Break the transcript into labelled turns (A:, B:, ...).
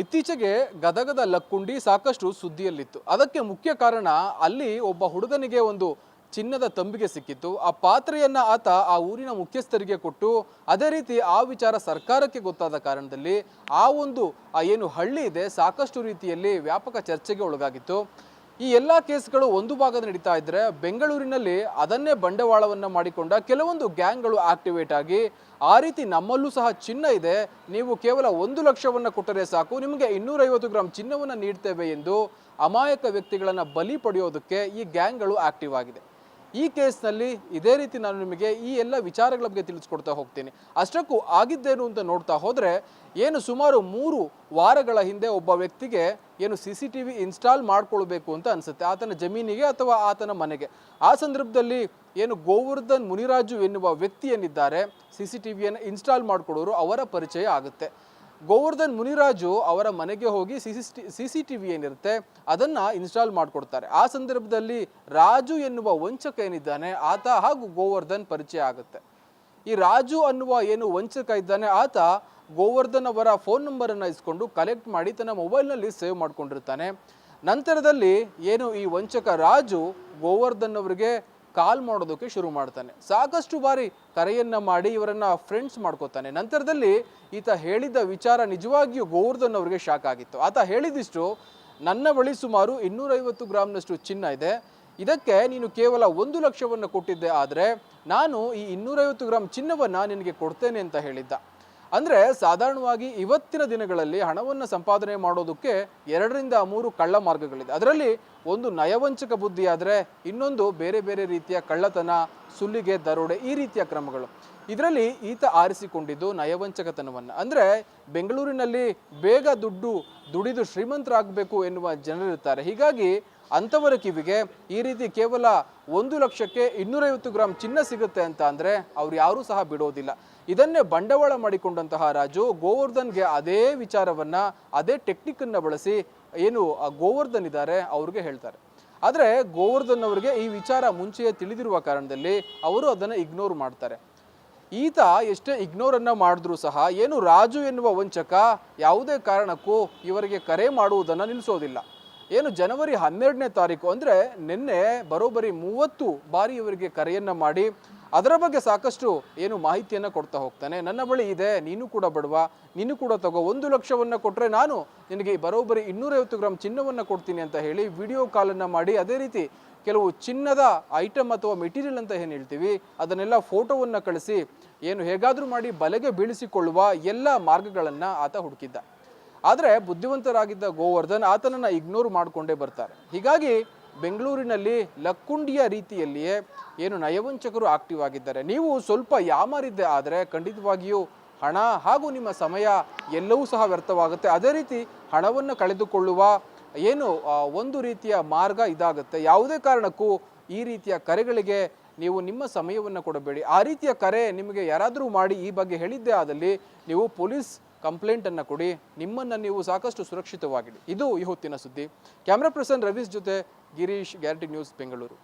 A: ಇತ್ತೀಚೆಗೆ ಗದಗದ ಲಕ್ಕುಂಡಿ ಸಾಕಷ್ಟು ಸುದ್ದಿಯಲ್ಲಿತ್ತು. ಅದಕ್ಕೆ ಮುಖ್ಯ ಕಾರಣ ಅಲ್ಲಿ ಒಬ್ಬ ಹುಡುಗನಿಗೆ ಒಂದು ಚಿನ್ನದ ತಂಬಿಗೆ ಸಿಕ್ಕಿತ್ತು. ಆ ಪಾತ್ರೆಯನ್ನ ಆತ ಆ ಊರಿನ ಮುಖ್ಯಸ್ಥರಿಗೆ ಕೊಟ್ಟು, ಅದೇ ರೀತಿ ಆ ವಿಚಾರ ಸರ್ಕಾರಕ್ಕೆ ಗೊತ್ತಾದ ಕಾರಣದಲ್ಲಿ ಆ ಒಂದು, ಆ ಏನು ಹಳ್ಳಿ ಇದೆ, ಸಾಕಷ್ಟು ರೀತಿಯಲ್ಲಿ ವ್ಯಾಪಕ ಚರ್ಚೆಗೆ ಒಳಗಾಗಿತ್ತು. ಈ ಎಲ್ಲ ಕೇಸ್ಗಳು ಒಂದು ಭಾಗದ ನಡೀತಾ ಇದ್ರೆ ಬೆಂಗಳೂರಿನಲ್ಲಿ ಅದನ್ನೇ ಬಂಡವಾಳವನ್ನ ಮಾಡಿಕೊಂಡ ಕೆಲವೊಂದು ಗ್ಯಾಂಗ್ಗಳು ಆಕ್ಟಿವೇಟ್ ಆಗಿ ಆ ರೀತಿ ನಮ್ಮಲ್ಲೂ ಸಹ ಚಿನ್ನ ಇದೆ. ನೀವು ಕೇವಲ ಒಂದು ಲಕ್ಷವನ್ನ ಕೊಟ್ಟರೆ ಸಾಕು. ನಿಮಗೆ ಇನ್ನೂರೈವತ್ತು ಗ್ರಾಂ ಚಿನ್ನವನ್ನ ನೀಡ್ತೇವೆ ಎಂದು ಅಮಾಯಕ ವ್ಯಕ್ತಿಗಳನ್ನ ಬಲಿ ಪಡೆಯೋದಕ್ಕೆ ಈ ಗ್ಯಾಂಗ್ಗಳು ಆಕ್ಟಿವ್ ಆಗಿದೆ. ಈ ಕೇಸ್ನಲ್ಲಿ ಇದೇ ರೀತಿ ನಾನು ನಿಮಗೆ ಈ ಎಲ್ಲ ವಿಚಾರಗಳ ಬಗ್ಗೆ ತಿಳಿಸ್ಕೊಡ್ತಾ ಹೋಗ್ತೀನಿ. ಅಷ್ಟಕ್ಕೂ ಆಗಿದ್ದೇನು ಅಂತ ನೋಡ್ತಾ ಹೋದರೆ, ಏನು ಸುಮಾರು ಮೂರು ವಾರಗಳ ಹಿಂದೆ ಒಬ್ಬ ವ್ಯಕ್ತಿಗೆ ಏನು C C T V install ಮಾಡ್ಕೊಳ್ಬೇಕು ಅಂತ ಅನಿಸುತ್ತೆ. ಆತನ ಜಮೀನಿಗೆ ಅಥವಾ ಆತನ ಮನೆಗೆ. ಆ ಸಂದರ್ಭದಲ್ಲಿ ಏನು ಗೋವರ್ಧನ್ ಮುನಿರಾಜು ಎನ್ನುವ ವ್ಯಕ್ತಿ ಏನಿದ್ದಾರೆ, ಸಿ ಸಿ ಟಿ ವಿಯನ್ನು ಇನ್ಸ್ಟಾಲ್ ಮಾಡಿಕೊಡೋರು ಅವರ ಪರಿಚಯ ಆಗುತ್ತೆ. ಗೋವರ್ಧನ್ ಮುನಿರಾಜು ಅವರ ಮನೆಗೆ ಹೋಗಿ ಸಿ ಸಿ ಟಿ ವಿ ಏನಿರುತ್ತೆ ಅದನ್ನ ಇನ್ಸ್ಟಾಲ್ ಮಾಡಿಕೊಡ್ತಾರೆ. ಆ ಸಂದರ್ಭದಲ್ಲಿ ರಾಜು ಎನ್ನುವ ವಂಚಕ ಏನಿದ್ದಾನೆ ಆತ ಹಾಗೂ ಗೋವರ್ಧನ್ ಪರಿಚಯ ಆಗುತ್ತೆ. ಈ ರಾಜು ಅನ್ನುವ ಏನು ವಂಚಕ ಇದ್ದಾನೆ ಆತ ಗೋವರ್ಧನ್ ಅವರ ಫೋನ್ ನಂಬರನ್ನು ಇಸ್ಕೊಂಡು ಕಲೆಕ್ಟ್ ಮಾಡಿ ತನ್ನ ಮೊಬೈಲ್ನಲ್ಲಿ ಸೇವ್ ಮಾಡ್ಕೊಂಡಿರ್ತಾನೆ. ನಂತರದಲ್ಲಿ ಏನು ಈ ವಂಚಕ ರಾಜು ಗೋವರ್ಧನ್ ಅವರಿಗೆ ಕಾಲ್ ಮಾಡೋದಕ್ಕೆ ಶುರು ಮಾಡ್ತಾನೆ. ಸಾಕಷ್ಟು ಬಾರಿ ಕರೆಯನ್ನ ಮಾಡಿ ಇವರನ್ನ ಫ್ರೆಂಡ್ಸ್ ಮಾಡ್ಕೋತಾನೆ. ನಂತರದಲ್ಲಿ ಈತ ಹೇಳಿದ ವಿಚಾರ ನಿಜವಾಗಿಯೂ ಗೋವರ್ಧನ್ ಅವರಿಗೆ ಶಾಕ್ ಆಗಿತ್ತು. ಆತ ಹೇಳಿದಿಷ್ಟು, ನನ್ನ ಬಳಿ ಸುಮಾರು ಇನ್ನೂರೈವತ್ತು ಗ್ರಾಮ್ನಷ್ಟು ಚಿನ್ನ ಇದೆ. ಇದಕ್ಕೆ ನೀನು ಕೇವಲ ಒಂದು ಲಕ್ಷವನ್ನು ಕೊಟ್ಟಿದ್ದೆ. ಆದರೆ ನಾನು ಈ ಇನ್ನೂರೈವತ್ತು ಗ್ರಾಮ್ ಚಿನ್ನವನ್ನು ನಿನಗೆ ಕೊಡ್ತೇನೆ ಅಂತ ಹೇಳಿದ್ದ. ಅಂದರೆ ಸಾಧಾರಣವಾಗಿ ಇವತ್ತಿನ ದಿನಗಳಲ್ಲಿ ಹಣವನ್ನು ಸಂಪಾದನೆ ಮಾಡೋದಕ್ಕೆ ಎರಡರಿಂದ ಮೂರು ಕಳ್ಳ ಮಾರ್ಗಗಳಿದೆ. ಅದರಲ್ಲಿ ಒಂದು ನಯವಂಚಕ ಬುದ್ಧಿ ಆದರೆ ಇನ್ನೊಂದು ಬೇರೆ ಬೇರೆ ರೀತಿಯ ಕಳ್ಳತನ, ಸುಲ್ಲಿಗೆ ದರೋಡೆ ಈ ರೀತಿಯ ಕ್ರಮಗಳು. ಇದರಲ್ಲಿ ಈತ ಆರಿಸಿಕೊಂಡಿದ್ದು ನಯವಂಚಕತನವನ್ನು. ಅಂದರೆ ಬೆಂಗಳೂರಿನಲ್ಲಿ ಬೇಗ ದುಡ್ಡು ದುಡಿದು ಶ್ರೀಮಂತರಾಗಬೇಕು ಎನ್ನುವ ಜನರಿರ್ತಾರೆ. ಹೀಗಾಗಿ ಅಂಥವರ ಕಿವಿಗೆ ಈ ರೀತಿ ಕೇವಲ ಒಂದು ಲಕ್ಷಕ್ಕೆ ಇನ್ನೂರೈವತ್ತು ಗ್ರಾಮ್ ಚಿನ್ನ ಸಿಗುತ್ತೆ ಅಂತ ಅಂದರೆ ಅವ್ರು ಯಾರೂ ಸಹ ಬಿಡೋದಿಲ್ಲ. ಇದನ್ನೇ ಬಂಡವಾಳ ಮಾಡಿಕೊಂಡಂತಹ ರಾಜು ಗೋವರ್ಧನ್ಗೆ ಅದೇ ವಿಚಾರವನ್ನು, ಅದೇ ಟೆಕ್ನಿಕ್ಕನ್ನು ಬಳಸಿ ಏನು ಗೋವರ್ಧನ್ ಇದ್ದಾರೆ, ಅವ್ರಿಗೆ ಹೇಳ್ತಾರೆ. ಆದರೆ ಗೋವರ್ಧನ್ ಅವರಿಗೆ ಈ ವಿಚಾರ ಮುಂಚೆಯೇ ತಿಳಿದಿರುವ ಕಾರಣದಲ್ಲಿ ಅವರು ಅದನ್ನು ಇಗ್ನೋರ್ ಮಾಡ್ತಾರೆ. ಈತ ಎಷ್ಟೇ ಇಗ್ನೋರನ್ನು ಮಾಡಿದ್ರೂ ಸಹ ಏನು ರಾಜು ಎನ್ನುವ ವಂಚಕ ಯಾವುದೇ ಕಾರಣಕ್ಕೂ ಇವರಿಗೆ ಕರೆ ಮಾಡುವುದನ್ನು ನಿಲ್ಲಿಸೋದಿಲ್ಲ ಏನು ಜನವರಿ ಹನ್ನೆರಡನೇ ತಾರೀಕು ಅಂದರೆ ನಿನ್ನೆ ಬರೋಬ್ಬರಿ ಮೂವತ್ತು ಬಾರಿ ಇವರಿಗೆ ಕರೆಯನ್ನು ಮಾಡಿ ಅದರ ಬಗ್ಗೆ ಸಾಕಷ್ಟು ಏನು ಮಾಹಿತಿಯನ್ನು ಕೊಡ್ತಾ ಹೋಗ್ತಾನೆ. ನನ್ನ ಬಳಿ ಇದೆ, ನೀನು ಕೂಡ ಬಡವ, ನೀನು ಕೂಡ ತಗೋ, ಒಂದು ಲಕ್ಷವನ್ನು ಕೊಟ್ಟರೆ ನಾನು ನಿನಗೆ ಬರೋಬ್ಬರಿ ಇನ್ನೂರೈವತ್ತು ಗ್ರಾಮ್ ಚಿನ್ನವನ್ನು ಕೊಡ್ತೀನಿ ಅಂತ ಹೇಳಿ ವಿಡಿಯೋ ಕಾಲನ್ನು ಮಾಡಿ ಅದೇ ರೀತಿ ಕೆಲವು ಚಿನ್ನದ ಐಟಮ್ ಅಥವಾ ಮೆಟೀರಿಯಲ್ ಅಂತ ಏನು ಹೇಳ್ತೀವಿ, ಅದನ್ನೆಲ್ಲ ಫೋಟೋವನ್ನು ಕಳಿಸಿ, ಏನು ಹೇಗಾದರೂ ಮಾಡಿ ಬಲೆಗೆ ಬೀಳಿಸಿಕೊಳ್ಳುವ ಎಲ್ಲ ಮಾರ್ಗಗಳನ್ನು ಆತ ಹುಡುಕಿದ್ದ. ಆದರೆ ಬುದ್ಧಿವಂತರಾಗಿದ್ದ ಗೋವರ್ಧನ್ ಆತನನ್ನು ಇಗ್ನೋರ್ ಮಾಡಿಕೊಂಡೇ ಬರ್ತಾರೆ. ಹೀಗಾಗಿ ಬೆಂಗಳೂರಿನಲ್ಲಿ ಲಕ್ಕುಂಡಿಯ ರೀತಿಯಲ್ಲಿಯೇ ಏನು ನಯವಂಚಕರು ಆಕ್ಟಿವ್ ಆಗಿದ್ದಾರೆ. ನೀವು ಸ್ವಲ್ಪ ಯಾಮಾರಿದ್ದೆ ಆದರೆ ಖಂಡಿತವಾಗಿಯೂ ಹಣ ಹಾಗೂ ನಿಮ್ಮ ಸಮಯ ಎಲ್ಲವೂ ಸಹ ವ್ಯರ್ಥವಾಗುತ್ತೆ. ಅದೇ ರೀತಿ ಹಣವನ್ನು ಕಳೆದುಕೊಳ್ಳುವ ಏನು ಒಂದು ರೀತಿಯ ಮಾರ್ಗ ಇದಾಗುತ್ತೆ. ಯಾವುದೇ ಕಾರಣಕ್ಕೂ ಈ ರೀತಿಯ ಕರೆಗಳಿಗೆ ನೀವು ನಿಮ್ಮ ಸಮಯವನ್ನು ಕೊಡಬೇಡಿ. ಆ ರೀತಿಯ ಕರೆ ನಿಮಗೆ ಯಾರಾದರೂ ಮಾಡಿ ಈ ಬಗ್ಗೆ ಹೇಳಿದ್ದೇ ಆದಲ್ಲಿ ನೀವು ಪೊಲೀಸ್ ಕಂಪ್ಲೇಂಟನ್ನು ಕೊಡಿ, ನಿಮ್ಮನ್ನು ನೀವು ಸಾಕಷ್ಟು ಸುರಕ್ಷಿತವಾಗಿಡಿ. ಇದು ಈ ಹೊತ್ತಿನ ಸುದ್ದಿ. ಕ್ಯಾಮ್ರಾ ಪರ್ಸನ್ ರವೀಶ್ ಜೊತೆ ಗಿರೀಶ್, ಗ್ಯಾರಂಟಿ ನ್ಯೂಸ್ ಬೆಂಗಳೂರು.